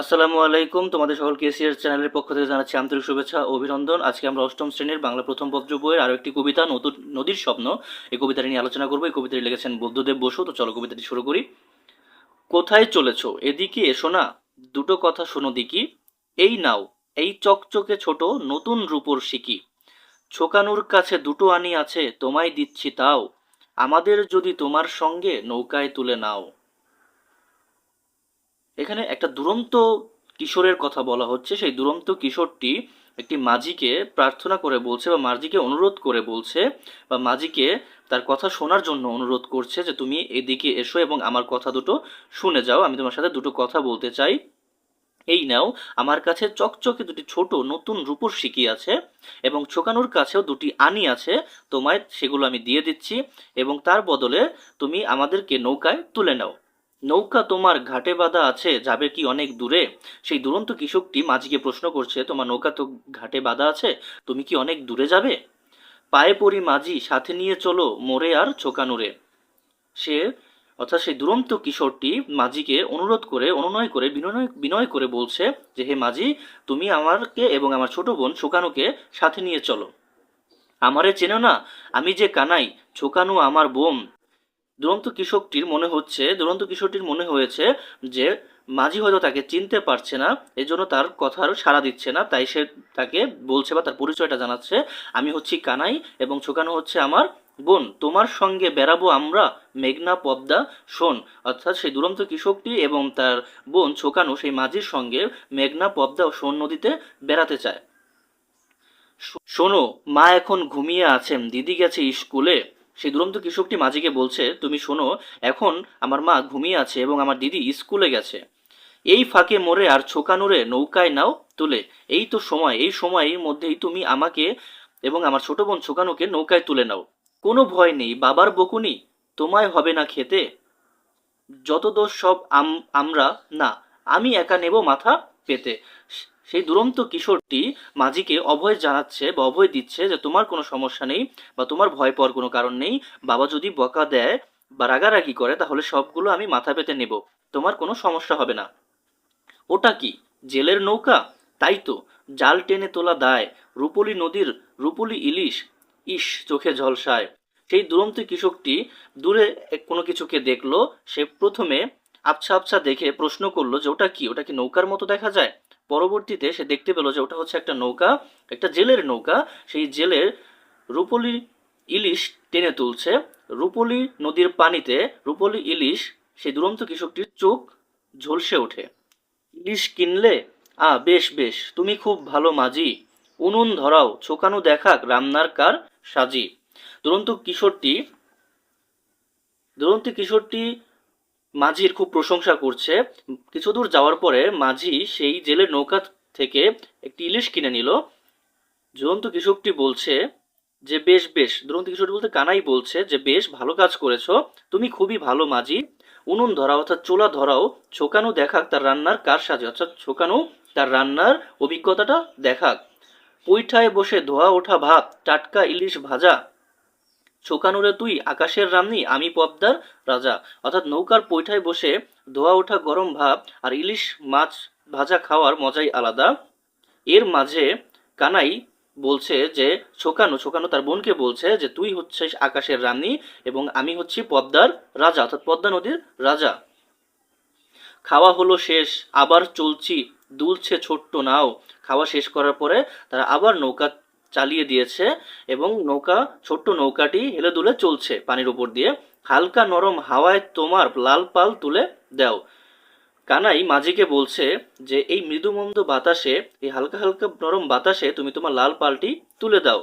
আসসালামু আলাইকুম। তোমাদের সকলকে এসিয়ার চ্যানেলের পক্ষ থেকে জানাচ্ছি আন্তরিক শুভেচ্ছা অভিনন্দন। আজকে আমরা অষ্টম শ্রেণির বাংলা প্রথম পত্র বইয়ের আরও একটি কবিতা, নতুন নদীর স্বপ্ন। এই কবিতাটি নিয়ে আলোচনা করব। এই কবিতাটি লিখেছেন বুদ্ধদেব বসু। তো চলো কবিতাটি শুরু করি। কোথায় চলেছ? এদিকে এসো না। দুটো কথা শোনো দিকি। এই নাও, এই চকচকে ছোট নতুন রূপর শিকি ছোকানুর কাছে দুটো আনি আছে, তোমায় দিচ্ছি তাও। আমাদের যদি তোমার সঙ্গে নৌকায় তুলে নাও। এখানে একটা দুরন্ত কিশোরের কথা বলা হচ্ছে। সেই দুরন্ত কিশোরটি একটি মাঝিকে প্রার্থনা করে বলছে বা মাঝিকে অনুরোধ করে বলছে বা মাঝিকে তার কথা শোনার জন্য অনুরোধ করছে যে তুমি এদিকে এসো এবং আমার কথা দুটো শুনে যাও। আমি তোমার সাথে দুটো কথা বলতে চাই। এই নাও, আমার কাছে চকচকে দুটি ছোট নতুন রূপর শিকি আছে এবং ছোকানোর কাছেও দুটি আনি আছে। তোমায় সেগুলো আমি দিয়ে দিচ্ছি এবং তার বদলে তুমি আমাদেরকে নৌকায় তুলে নাও। নৌকা তোমার ঘাটে বাঁধা আছে, যাবে কি অনেক দূরে? সেই দুরন্ত কৃষকটি মাঝিকে প্রশ্ন করছে, তোমার নৌকা তো ঘাটে বাঁধা আছে, তুমি কি অনেক দূরে যাবে? পায়ে পড়ি মাঝি, সাথে নিয়ে চলো মোরে আর ছোকানুরে সে, অর্থাৎ সেই দুরন্ত কিশোরটি মাঝিকে অনুরোধ করে, অনুনয় করে, বিনয় বিনয় করে বলছে যে, হে মাঝি, তুমি আমারকে এবং আমার ছোট বোন ছোকানুকে সাথে নিয়ে চলো। আমারে চেনো না, আমি যে কানাই ছোকানু আমার বোন দুরন্ত কৃষকটির মনে হচ্ছে, দুরন্ত কিশোরটির মনে হয়েছে যে মাঝি হয়তো তাকে চিনতে পারছে না, এজন্য তার কথার সাড়া দিচ্ছে না, তাই সে তাকে বলছে বা তার পরিচয়টা জানাচ্ছে, আমি হচ্ছি কানাই এবং ছোকানো হচ্ছে আমার বোন। তোমার সঙ্গে বেড়াবো আমরা, মেঘনা, পদ্মা শোন অর্থাৎ সেই দুরন্ত কৃষকটি এবং তার বোন ছোকানো সেই মাঝির সঙ্গে মেঘনা, পদ্মা ও সোন নদীতে বেড়াতে চায়। শোনো, মা এখন ঘুমিয়ে আছেন, দিদি গেছে স্কুলে। সেই দুরন্ত কৃষকটি মাঝিকে বলছে, তুমি শোনো, এখন আমার মা ঘুমিয়ে আছে এবং আমার দিদি স্কুলে গেছে। এই ফাঁকে মোড়ে আর ছোকানুরে নৌকায় নাও তুলে। এই তো সময়, এই সময়ের মধ্যেই তুমি আমাকে এবং আমার ছোট বোন ছোকানুকে নৌকায় তুলে নাও। কোনো ভয় নেই, বাবার বকুনি। তোমায় হবে না খেতে। যত দোষ সব আম- আমরা, না, আমি একা নেব মাথা পেতে। সেই দুরন্ত কিশোরটি মাঝিকে অভয় জানাচ্ছে বা অভয় দিচ্ছে যে তোমার কোনো সমস্যা নেই বা তোমার ভয় পাওয়ার কোনো কারণ নেই। বাবা যদি বকা দেয় বা রাগারাগি করে তাহলে সবগুলো আমি মাথা পেতে নেব। তোমার কোনো সমস্যা হবে না। ওটা কি? জেলের নৌকা? তাই তো। জাল টেনে তোলা দায়। রূপলি নদীর রূপলি ইলিশ? ইস, চোখে ঝলসায় সেই দুরন্ত কৃষকটি দূরে কোনো কিছুকে দেখল। সে প্রথমে আবছা আবছা দেখে প্রশ্ন করল যে ওটা কি? ওটা কি নৌকার মতো দেখা যায়? পরবর্তীতে সে দেখতে পেল যে ওটা হচ্ছে একটা নৌকা, একটা জেলের নৌকা। সেই জেলের রূপলি ইলিশ টেনে তুলছে। রূপলি নদীর পানিতে রূপলি ইলিশ, সেই দুরন্ত কৃষকটির চোখ ঝলসে ওঠে। ইলিশ কিনলে? আ, বেশ বেশ। তুমি খুব ভালো মাঝি। উনুন ধরাও ছোকানো দেখাক, রান্নার কার সাজি। দুরন্ত কিশোরটি দুরন্ত কিশোরটি মাঝির খুব প্রশংসা করছে। কিছু দূর যাওয়ার পরে মাঝি সেই জেলের নৌকা থেকে একটি ইলিশ কিনে নিল। দুরন্ত কৃষকটি বলছে যে, বেশ বেশ দুরন্ত কিশোরটি বলতে কানাই বলছে যে, বেশ, ভালো কাজ করেছ। তুমি খুবই ভালো, মাঝি। উনুন ধরাও অর্থাৎ চোলা ধরাও, ছোকানো দেখাক তার রান্নার কার সাজে। অর্থাৎ ছোকানো তার রান্নার অভিজ্ঞতাটা দেখাক। পৈঠায় বসে ধোয়া ওঠা ভাত, টাটকা ইলিশ ভাজা ছোকানুরে তুই, আকাশের রামনি, আমি পদ্মার রাজা। অর্থাৎ নৌকার পৈঠায় বসে ধোয়া ওঠা গরম ভাব আর ইলিশ মাছ ভাজা খাওয়ার মজাই আলাদা। এর মাঝে কানাই বলছে যে ছোকানো ছোকানো তার বোনকে বলছে যে, তুই হচ্ছিস আকাশের রানী এবং আমি হচ্ছি পদ্মার রাজা, অর্থাৎ পদ্মা নদীর রাজা। খাওয়া হলো শেষ, আবার চলছি, দুলছে ছোট্ট নাও। খাওয়া শেষ করার পরে তারা আবার নৌকা চালিয়ে দিয়েছে এবং নৌকা, ছোট্ট নৌকাটি হেলে দুলে চলছে পানির উপর দিয়ে। হালকা নরম হাওয়ায় তোমার লাল পাল তুলে দাও। কানাই মাঝিকে বলছে যে, এই মৃদুমন্দ বাতাসে, এই হালকা হালকা নরম বাতাসে তুমি তোমার লাল পালটি তুলে দাও।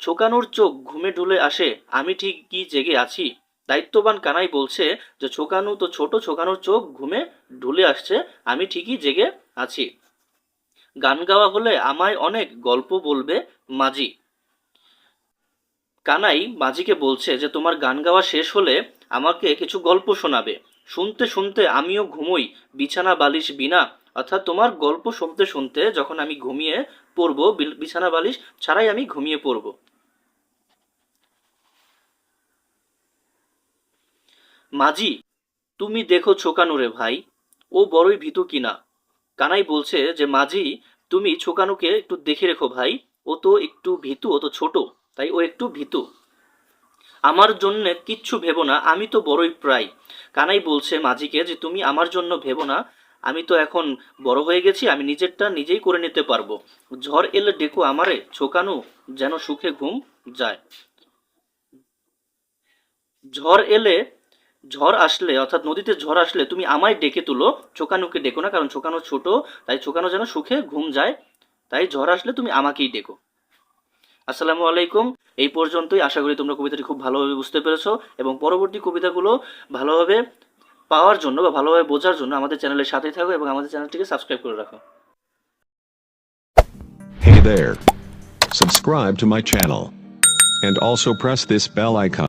ছোকানোর চোখ ঘুমে ঢুলে আসে, আমি ঠিক কি জেগে আছি? দায়িত্ববান কানাই বলছে যে, ছোকানু তো ছোট, ছোকানোর চোখ ঘুমে ঢুলে আসছে, আমি ঠিকই জেগে আছি। গান গাওয়া হলে আমায় অনেক গল্প বলবে মাঝি। কানাই মাঝিকে বলছে যে, তোমার গান গাওয়া শেষ হলে আমাকে কিছু গল্প শোনাবে। শুনতে শুনতে আমিও ঘুমোই, বিছানা বালিশ বিনা। অর্থাৎ তোমার গল্প শুনতে শুনতে যখন আমি ঘুমিয়ে পড়ব বিছানা বালিশ ছাড়াই আমি ঘুমিয়ে পড়ব। মাঝি, তুমি দেখো ছোকানুরে ভাই, ও বড়ই ভীতু কিনা। কানাই বলছে যে, মাঝি, তুমি ছোকানুকে একটু দেখে রেখো ভাই। ও তো একটু ভীতু, ও তো ছোট, তাই ও একটু ভীতু। আমার জন্য কিচ্ছু ভেবো না, আমি তো বড়ই প্রায়। কানাই বলছে মাঝিকে যে, তুমি আমার জন্য ভেবো না, আমি তো এখন বড় হয়ে গেছি, আমি নিজেরটা নিজেই করে নিতে পারব। ঝড় এলে ডেকো আমারে, ছোকানু যেন সুখে ঘুম যায়। ঝড় এলে, ঝড় আসলে, অর্থাৎ নদীতে ঝড় আসলে তুমি আমায় ডেকে তুলো। ছোকানুকে ডেকো না, কারণ ছোকানো ছোট, তাই ছোকানো যেন সুখে ঘুম যায়। তাই ঝড় আসলে তুমি আমাকেই ডেকো আসসালামু আলাইকুম এই পর্যন্তই আশা করি তোমরা কবিতাটি খুব ভালোভাবে বুঝতে পেরেছ এবং পরবর্তী কবিতাগুলো ভালোভাবে পাওয়ার জন্য বা ভালোভাবে বোঝার জন্য আমাদের চ্যানেলের সাথেই থাকো এবং আমাদের চ্যানেলটিকে সাবস্ক্রাইব করে রাখো Hey there. Subscribe to my channel. And also press this bell icon.